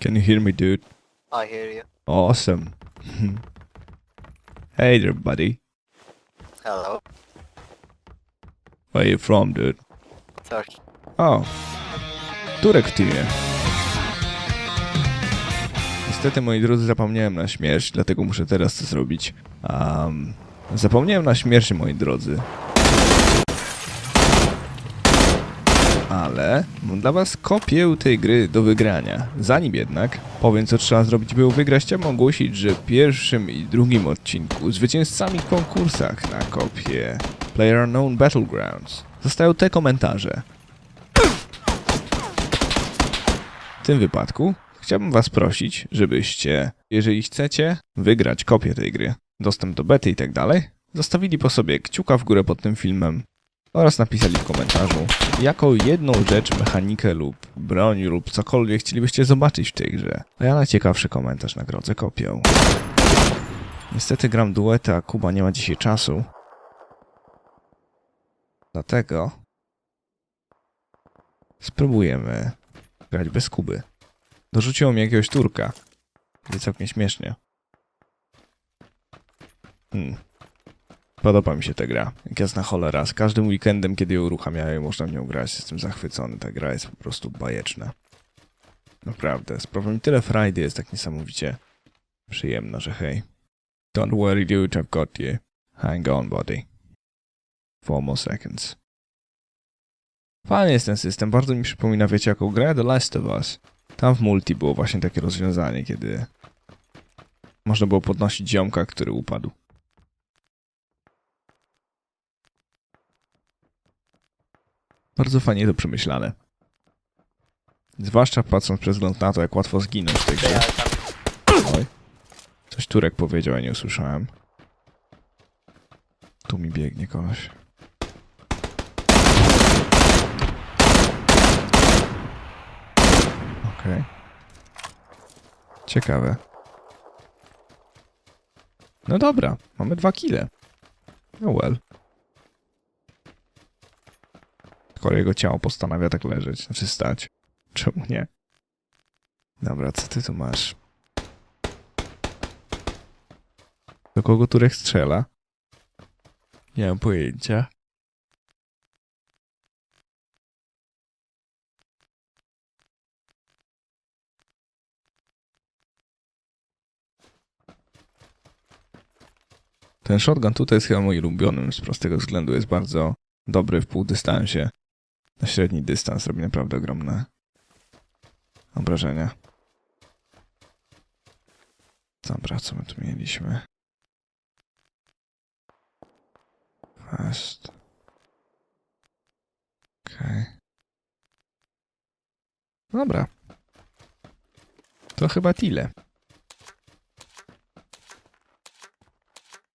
Can you hear me, dude? I hear you. Awesome. hey there, buddy. Hello. Where you from, dude? Turkey. O, Turek w teamie. Niestety, moi drodzy, zapomniałem na śmierć, dlatego muszę teraz to zrobić. Um, zapomniałem na śmierć, moi drodzy. Ale mam dla was kopię tej gry do wygrania. Zanim jednak powiem, co trzeba zrobić, by ją wygrać, chciałbym ogłosić, że w pierwszym i drugim odcinku zwycięzcami w konkursach na kopię PlayerUnknown Battlegrounds zostają te komentarze. W tym wypadku chciałbym Was prosić, żebyście, jeżeli chcecie wygrać kopię tej gry, dostęp do bety i tak dalej, zostawili po sobie kciuka w górę pod tym filmem oraz napisali w komentarzu, jaką jedną rzecz, mechanikę lub broń lub cokolwiek chcielibyście zobaczyć w tej grze. A ja najciekawszy komentarz nagrodzę kopią. Niestety gram duety, a Kuba nie ma dzisiaj czasu. Dlatego spróbujemy grać bez Kuby. Dorzuciło mi jakiegoś turka. Będzie całkiem śmiesznie. Hmm. Podoba mi się ta gra. Jak jasna cholera. Z każdym weekendem, kiedy ją uruchamiają, można w nią grać. Jestem zachwycony. Ta gra jest po prostu bajeczna. Naprawdę. Sprawia mi tyle frajdy, jest tak niesamowicie przyjemna, że hej. Don't worry, dude, I've got you. Hang on, buddy. Four more seconds. Fajny jest ten system, bardzo mi przypomina, wiecie, jaką grę? The Last of Us. Tam w multi było właśnie takie rozwiązanie, kiedy można było podnosić ziomka, który upadł. Bardzo fajnie to przemyślane. Zwłaszcza patrząc przez wzgląd na to, jak łatwo zginąć w tej grze. Oj. Coś Turek powiedział, ja nie usłyszałem. Tu mi biegnie koleś. Okej. Ciekawe. No dobra, mamy dwa kile. No well. Skoro jego ciało postanawia tak leżeć, znaczy stać. Czemu nie? Dobra, co ty tu masz? Do kogo Turek strzela? Nie mam pojęcia. Ten shotgun tutaj jest chyba moim ulubionym z prostego względu. Jest bardzo dobry w półdystansie. Na średni dystans robi naprawdę ogromne obrażenia. Dobra, co my tu mieliśmy? Fast. Okej. Dobra. To chyba tyle.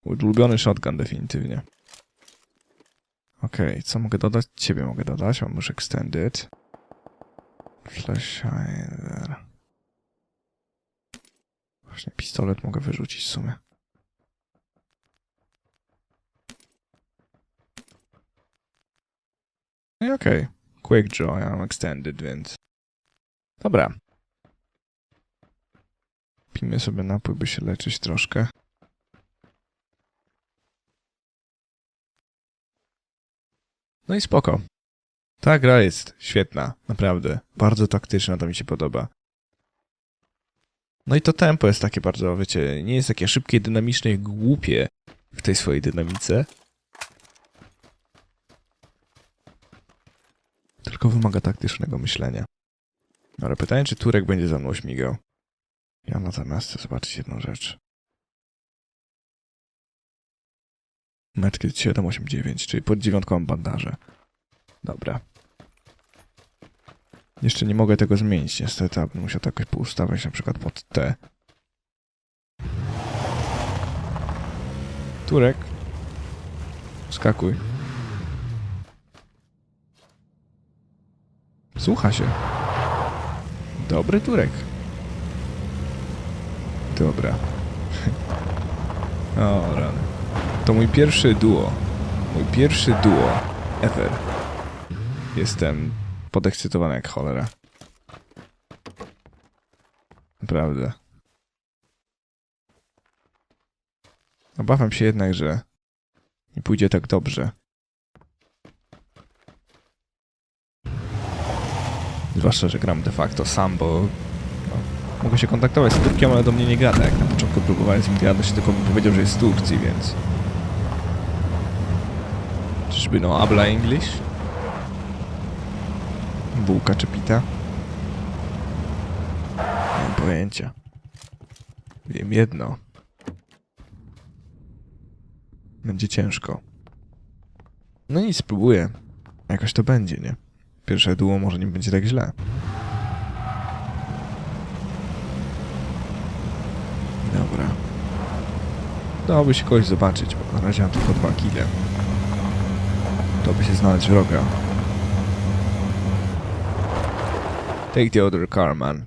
Ulubiony shotgun definitywnie. Okej, co mogę dodać? Ciebie mogę dodać. Mam już extended. Flash. Właśnie pistolet mogę wyrzucić w sumie. No i okej. Quick draw, ja mam extended, więc... Dobra. Pijmy sobie napój, by się leczyć troszkę. No i spoko. Ta gra jest świetna, naprawdę. Bardzo taktyczna, to mi się podoba. No i to tempo jest takie bardzo, wiecie, nie jest takie szybkie, dynamiczne i głupie w tej swojej dynamice. Tylko wymaga taktycznego myślenia. Ale pytanie, czy Turek będzie za mną śmigał. Ja natomiast chcę zobaczyć jedną rzecz. Medkit 789, czyli pod dziewiątką mam bandaże. Dobra. Jeszcze nie mogę tego zmienić niestety, a bym musiał to jakoś poustawiać na przykład pod T. Turek. Skakuj. Słucha się. Dobry Turek. Dobra. o, rany. To mój pierwszy duo. Mój pierwszy duo ever. Jestem podekscytowany jak cholera. Naprawdę. Obawiam się jednak, że nie pójdzie tak dobrze. Zwłaszcza, że gram de facto sam, bo no, mogę się kontaktować z Turkiem, ale do mnie nie gada. Jak na początku próbowałem z nim gadać, tylko mi powiedział, że jest z Turcji, więc... Czyżby no habla English? Bułka czy pita? Nie mam pojęcia. Wiem jedno. Będzie ciężko. No nic, spróbuję. Jakoś to będzie, nie? Pierwsze duo może nie będzie tak źle. Dobra. Dałoby się kogoś zobaczyć, bo na razie mam tylko dwa kile. To by się znaleźć wroga. Take the other car, man.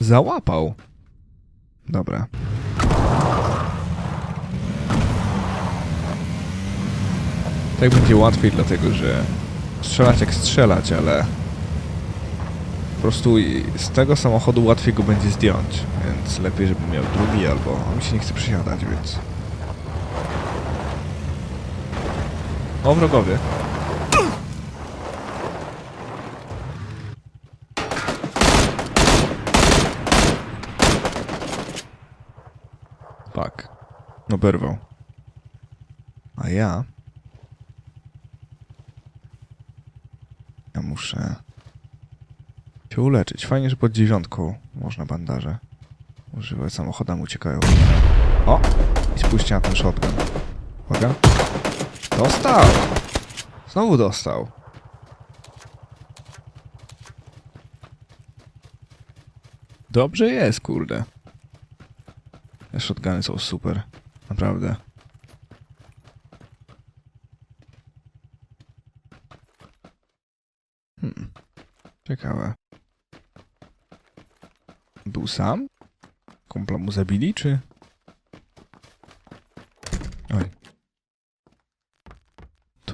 Załapał. Dobra. Tak będzie łatwiej, dlatego że strzelać jak strzelać, ale po prostu z tego samochodu łatwiej go będzie zdjąć, więc lepiej, żeby miał drugi albo on mi się nie chce przysiadać, więc... O, wrogowie. Tak. No berwał. A ja... Ja muszę się uleczyć. Fajnie, że pod dziewiątką można bandaże używać. Samochodem uciekają. O! I spójrzcie na ten shotgun. Uwaga. Dostał! Znowu dostał. Dobrze jest, kurde. Te shotguny są super. Naprawdę. Hmm. Ciekawe. Był sam? Kumpla mu zabili, czy... Oj.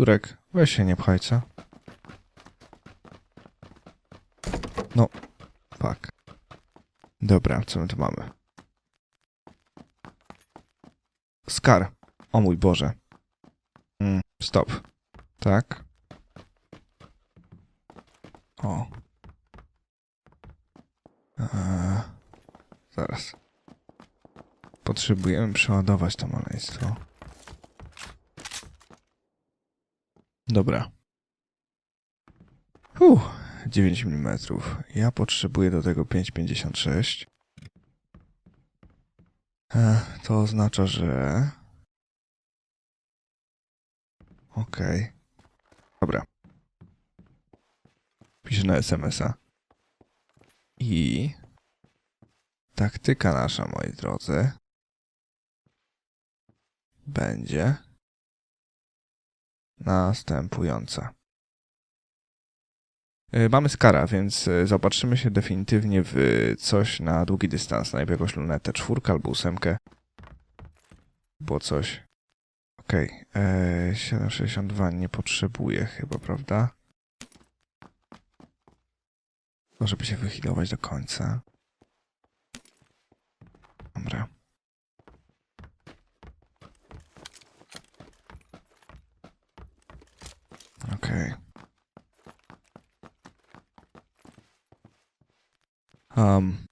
Turek, weź się nie pchaj, co? No, fuck. Dobra, co my tu mamy? Skar. O mój Boże. Mm, stop. Tak. O. Eee, zaraz. Potrzebujemy przeładować to maleństwo. Dobra. Uff, 9 mm. Ja potrzebuję do tego 5,56. Eee, to oznacza, że... Okej. Dobra. Piszę na SMS-a. I taktyka nasza, moi drodzy, będzie następująca. Y, Mamy skara, więc y, zaopatrzymy się definitywnie w coś na długi dystans. Najpierw jakąś lunetę czwórkę albo ósemkę. Było coś. Okej. Okay. 762 nie potrzebuję chyba, prawda? To, żeby się wychylować do końca. Dobra. Okej. Um.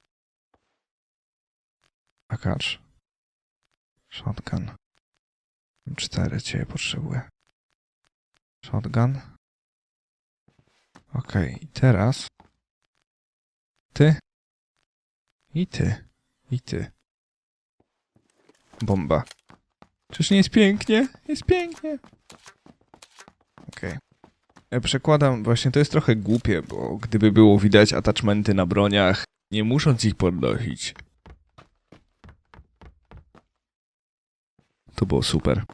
Akacz. Shotgun. Cztery cię potrzebuję. Shotgun. Okej, i teraz ty i ty i ty. Bomba. Czyż nie jest pięknie? Jest pięknie. Okej. Ja Przekładam, właśnie to jest trochę głupie, bo gdyby było widać attachmenty na broniach, nie musząc ich podnosić. To było super.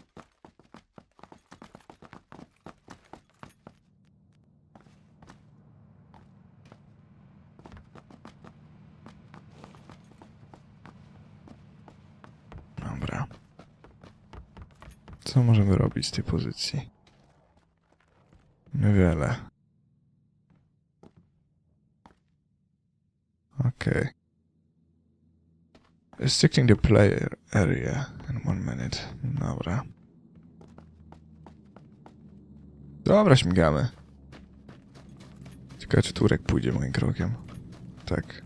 Dobra. Co możemy robić z tej pozycji? Niewiele. Okej. Restricting the player area in one minute. Dobra. Dobra, śmigamy. Ciekawe, czy Turek pójdzie moim krokiem. Tak.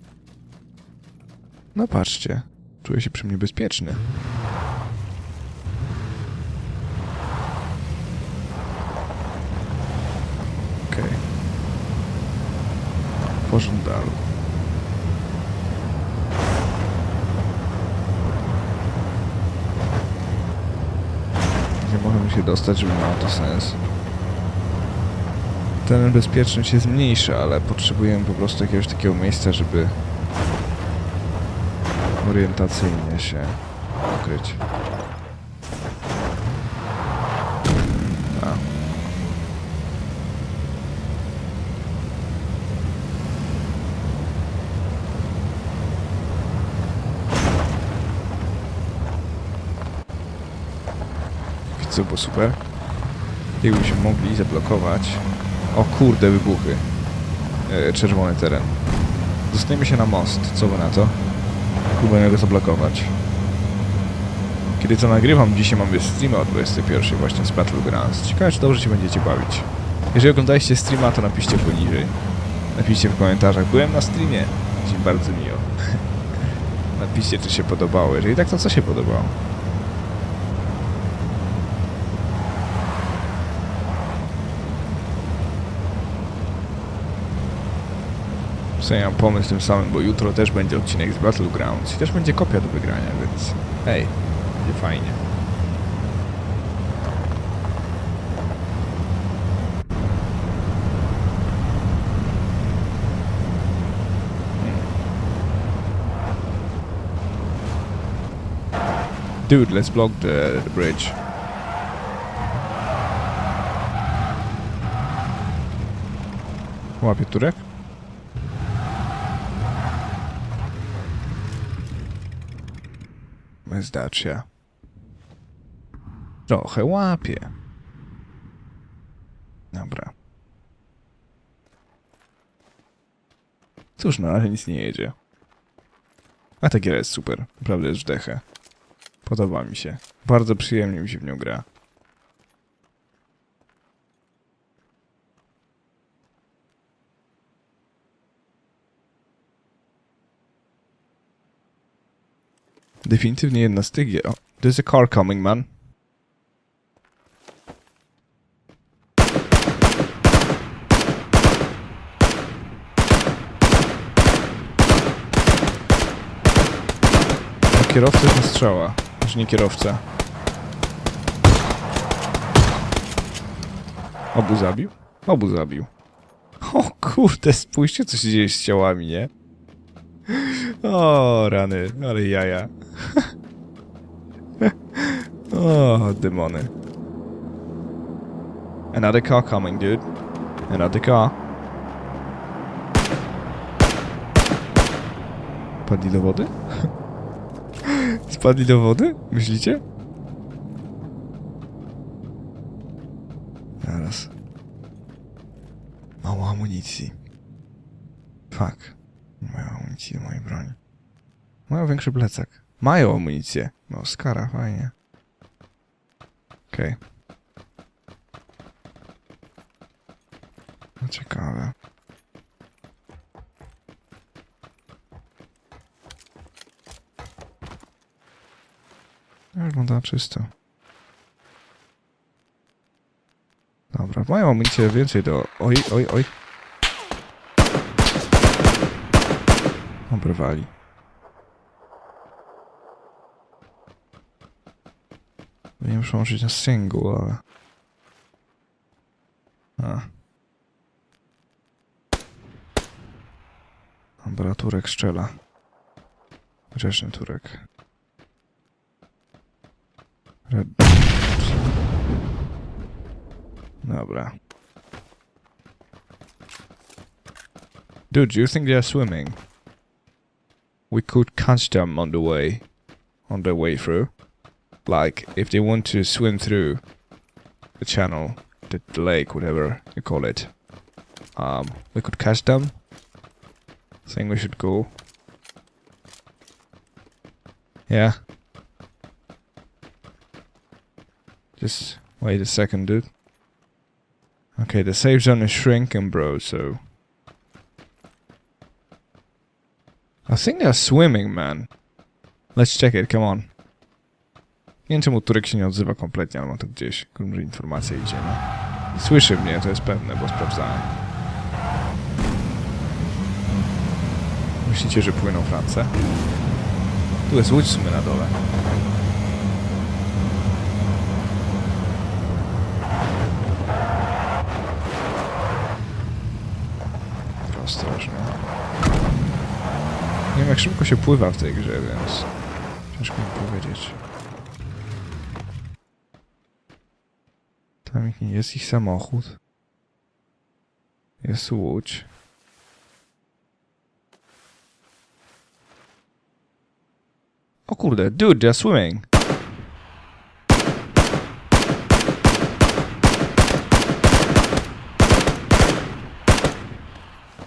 No patrzcie. Czuję się przy mnie bezpieczny. Okej. W pożądalu. Nie możemy się dostać, żeby miało to sens. Ten bezpieczny się zmniejsza, ale potrzebujemy po prostu jakiegoś takiego miejsca, żeby orientacyjnie się ukryć. A. Co było super? Jakbyśmy mogli zablokować... O kurde, wybuchy. E, czerwony teren. Dostaniemy się na most. Co wy na to? Próbujemy go zablokować. Kiedy to nagrywam, dzisiaj mamy streama o 21 właśnie z Battlegrounds. Ciekawe, czy dobrze się będziecie bawić. Jeżeli oglądaliście streama, to napiszcie poniżej. Napiszcie w komentarzach, byłem na streamie. Będzie bardzo miło. napiszcie, czy się podobało. Jeżeli tak, to co się podobało? Sumie mam pomysł tym samym, bo jutro też będzie odcinek z Battlegrounds i też będzie kopia do wygrania, więc hej, będzie fajnie. Dude, let's block the, the bridge. Łapie Turek? Zdać się. Trochę łapie. Dobra. Cóż, na razie nic nie jedzie. A ta giera jest super. Naprawdę jest wdechę. Podoba mi się. Bardzo przyjemnie mi się w nią gra. Definitywnie jedna z tych gier. O, there's a car coming, man. Kierowca jest na strzała. Znaczy nie kierowca. Obu zabił? Obu zabił. O kurde, spójrzcie co się dzieje z ciałami, nie? O, rany, ale jaja. o, demony. Another car coming, dude. Another car. Spadli do wody? Spadli do wody? Myślicie? Zaraz. Mało amunicji. Fuck. Mają amunicji do mojej broni. Mają większy plecak. Mają amunicję. No, skara, fajnie. Okej. No ciekawe. Wygląda czysto. Dobra, mają amunicję więcej do... Oj, oj, oj. Obrywali. Muszę łączyć na single, ale... A. Dobra, Turek strzela. Grzeczny Turek. Red... Dobra. Dude, do you think they are swimming? We could catch them on the way on their way through like if they want to swim through the channel the, the lake whatever you call it um we could catch them I think we should go Yeah. Just wait a second, dude. Okay, the safe zone is shrinking, bro, so. Think they're swimming, man. Let's check it, come on. Nie wiem czemu Turek się nie odzywa kompletnie, ale ma to gdzieś. Może informacja idzie, no. Słyszy mnie, to jest pewne, bo sprawdzałem. Myślicie, że płyną France? Tu jest łódź na dole. To Ostrożnie. Nie wiem jak szybko się pływa w tej grze, więc ciężko mi powiedzieć. Tam jest ich samochód. Jest łódź. O kurde, dude, they're swimming.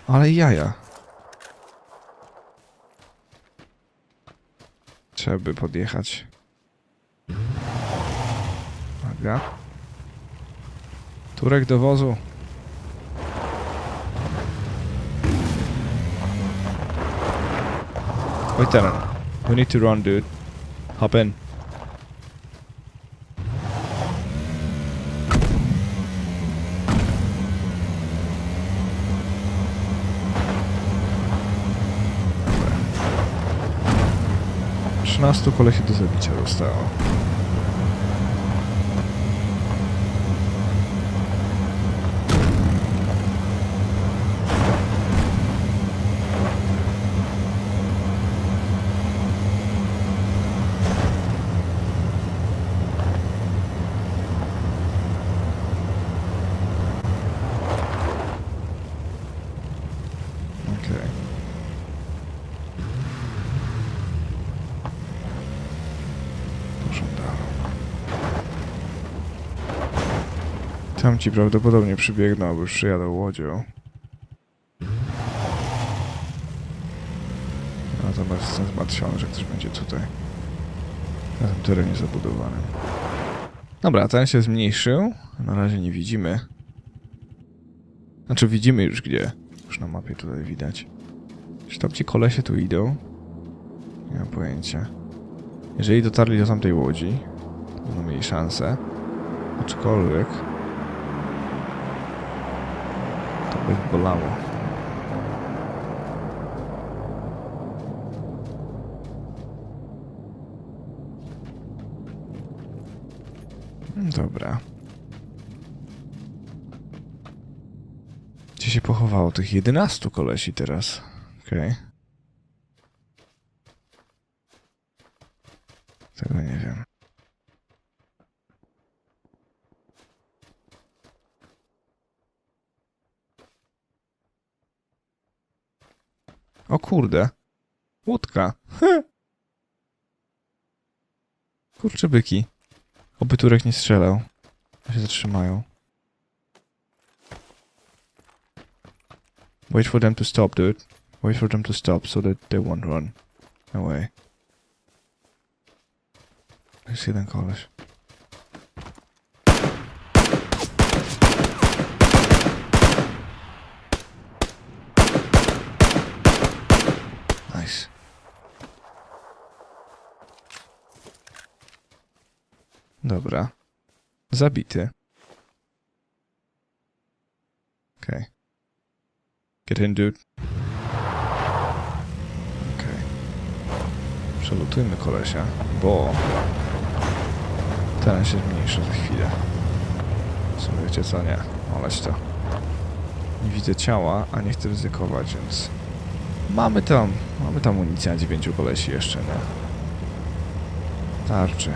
Ale jaja. Trzeba by podjechać. Uwaga. Turek do wozu. Oj teraz. We need to run, dude. Hop in. 13 kolesi do zabicia zostało. Okej. Pożądano. Tam ci prawdopodobnie przybiegną, albo już przyjadą łodzią. Natomiast jestem zmartwiony, że ktoś będzie tutaj. Na tym terenie zabudowanym. Dobra, ten się zmniejszył. Na razie nie widzimy. Znaczy widzimy już gdzie. Już na mapie tutaj widać. Czy tam ci kolesie tu idą? Nie mam pojęcia. Jeżeli dotarli do tamtej łodzi, to będą mieli szansę. Aczkolwiek... To by ich bolało. Dobra. Gdzie się pochowało tych 11 kolesi teraz? Okej. Tego nie wiem. O kurde. Łódka. Kurczę byki. Oby Turek nie strzelał. Się zatrzymają. Wait for them to stop, dude. Wait for them to stop so that they won't run away. Jest jeden koleś. Dobra. Zabity. Okej. Get in, dude. Okej. Przelutujmy kolesia, bo ten się zmniejszy za chwilę. W sumie wiecie co, nie. Oleć to. Nie widzę ciała, a nie chcę ryzykować, więc... Mamy tam, mamy tam amunicję na dziewięciu kolesi jeszcze, nie? Tarczy.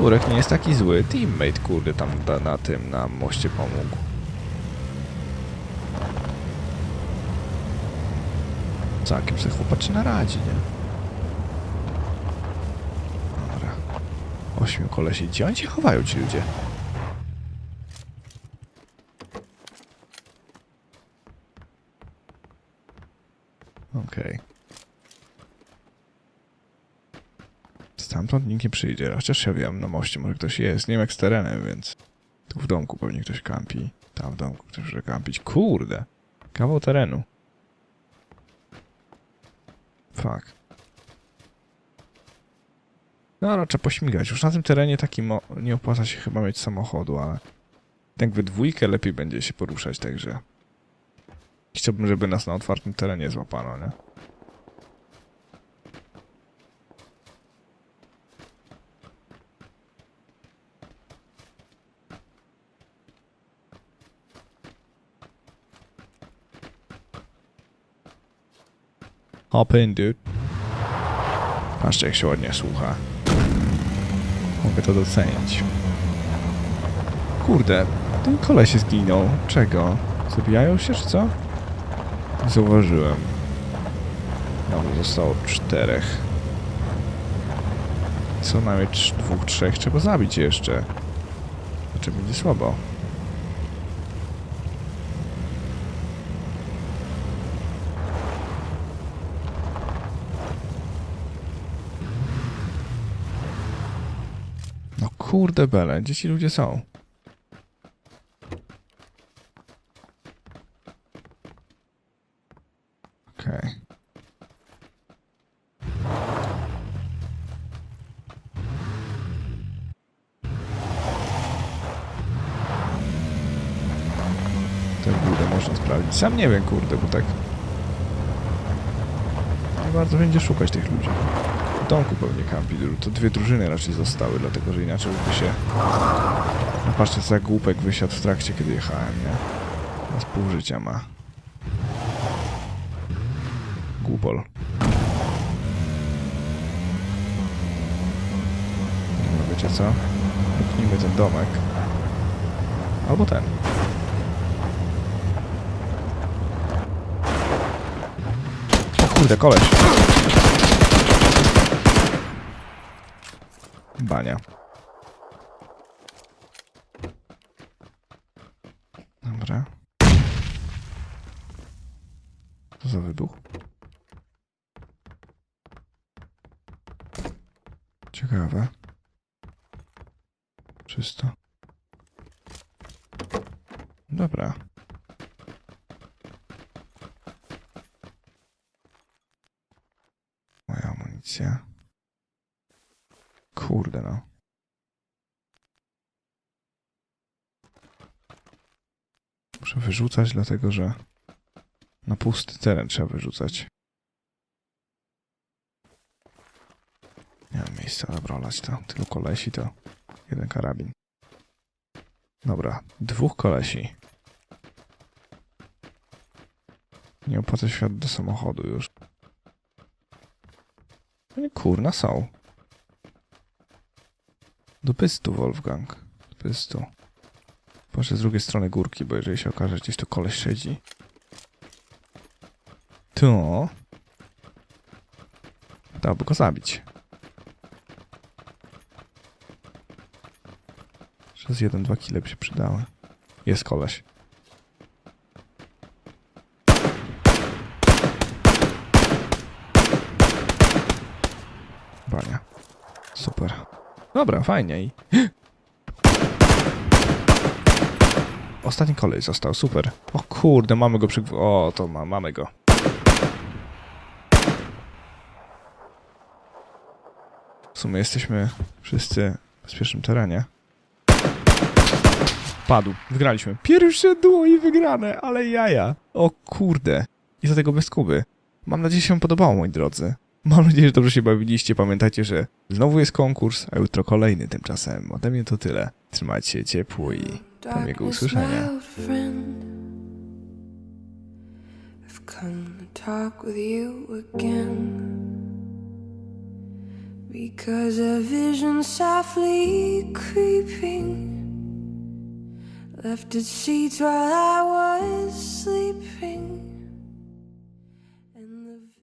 Turek nie jest taki zły. Teammate, kurde, tam na, na tym, na moście pomógł. Całkiem sobie chłopaczy na radzi, nie? Dobra. Ośmiu kolesi. Gdzie oni się chowają, ci ludzie? Okej. Stamtąd nikt nie przyjdzie, chociaż ja wiem, na moście może ktoś jest. Nie wiem jak z terenem, więc tu w domku pewnie ktoś kampi. Tam w domku ktoś może kampić. Kurde! Kawał terenu. Fuck. No, trzeba pośmigać. Już na tym terenie takim nie opłaca się chyba mieć samochodu, ale tak we dwójkę lepiej będzie się poruszać, także chciałbym, żeby nas na otwartym terenie złapano, nie? Hop in, dude. Patrzcie, jak się ładnie słucha. Mogę to docenić. Kurde, ten koleś zginął. Czego? Zabijają się, czy co? Zauważyłem. No, zostało czterech. Co najmniej dwóch, trzech trzeba zabić jeszcze. Znaczy będzie słabo. No kurde bele, gdzie ci ludzie są? Okej. Tę budę można sprawdzić. Sam nie wiem, kurde, bo tak... Nie bardzo będzie szukać tych ludzi. Domku pewnie kampi. To dwie drużyny raczej zostały, dlatego że inaczej by się... No patrzcie, co jak głupek wysiadł w trakcie, kiedy jechałem, nie? Na pół życia ma. Głupol. No wiecie co? Pchnijmy ten domek. Albo ten. Kurde, koleś. Bania. Dobra. Co za wybuch? Ciekawe. Czysto. Dobra. Moja amunicja. Kurde no. Muszę wyrzucać, dlatego że na pusty teren trzeba wyrzucać. Nie mam miejsca, dobra, olać to. Tylu kolesi to jeden karabin. Dobra, dwóch kolesi. Nie opłaca wsiadać do samochodu już. No kurna są. Do pystu, Wolfgang. Do pystu. Patrzę z drugiej strony górki, bo jeżeli się okaże, że gdzieś tu koleś siedzi. To... Dałoby go zabić. Przez jeden, dwa kile by się przydały. Jest koleś. Bania. Super. Dobra, fajnie i... Ostatni kolej został, super. O kurde, mamy go przy... O, to ma, mamy go. W sumie jesteśmy wszyscy w bezpiecznym terenie. Padł. Wygraliśmy. Pierwsze duo i wygrane, ale jaja. O kurde. I za tego bez Kuby. Mam nadzieję, że się podobało, moi drodzy. Mam nadzieję, że dobrze się bawiliście. Pamiętajcie, że znowu jest konkurs, a jutro kolejny tymczasem. Ode mnie to tyle. Trzymajcie się ciepło i do miłego usłyszenia. my old friend. I've come to talk with you again. Because a vision softly creeping left its seeds while I was sleeping.